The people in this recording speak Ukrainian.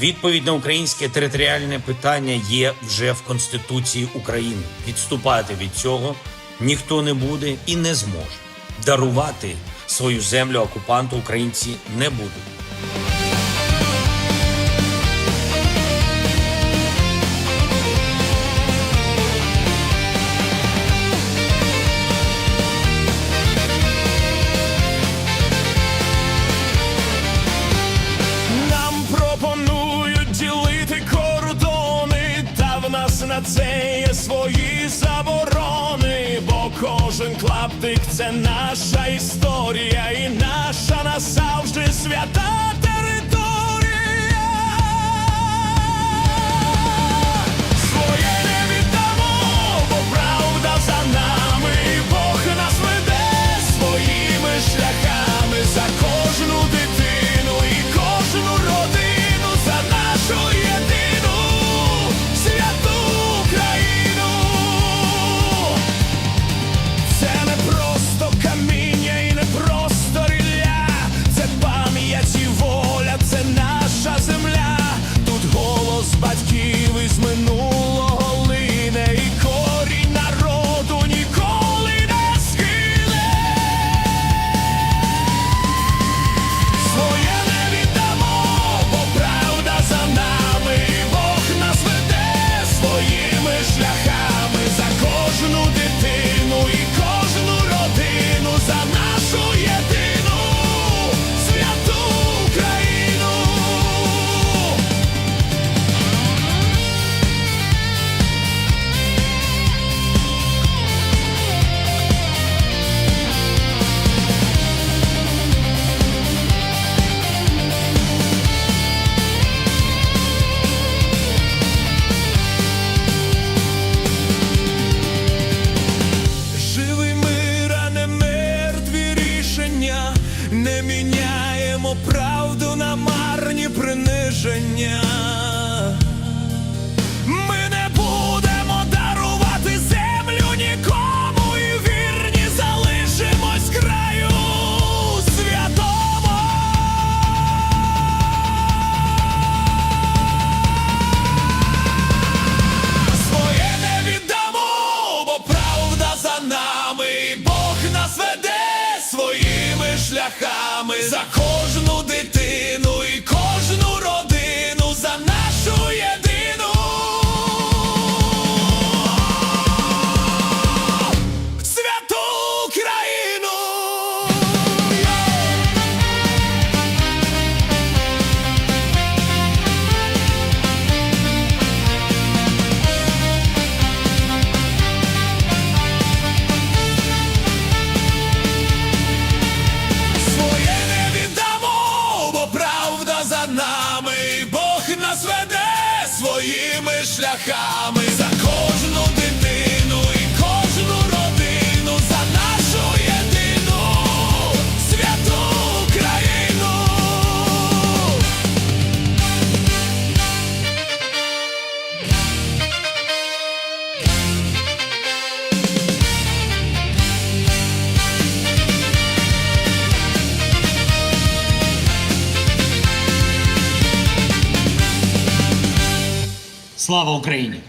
Відповідь на українське територіальне питання є вже в Конституції України. Відступати від цього ніхто не буде і не зможе. Дарувати свою землю окупанту українці не будуть. на це є свої заборони, бо кожен клаптик це наша історія, і наша назавжди свята. те. fenómeno не міняємо правду на марні приниження. Cause I call своїми шляхами. Слава Україні!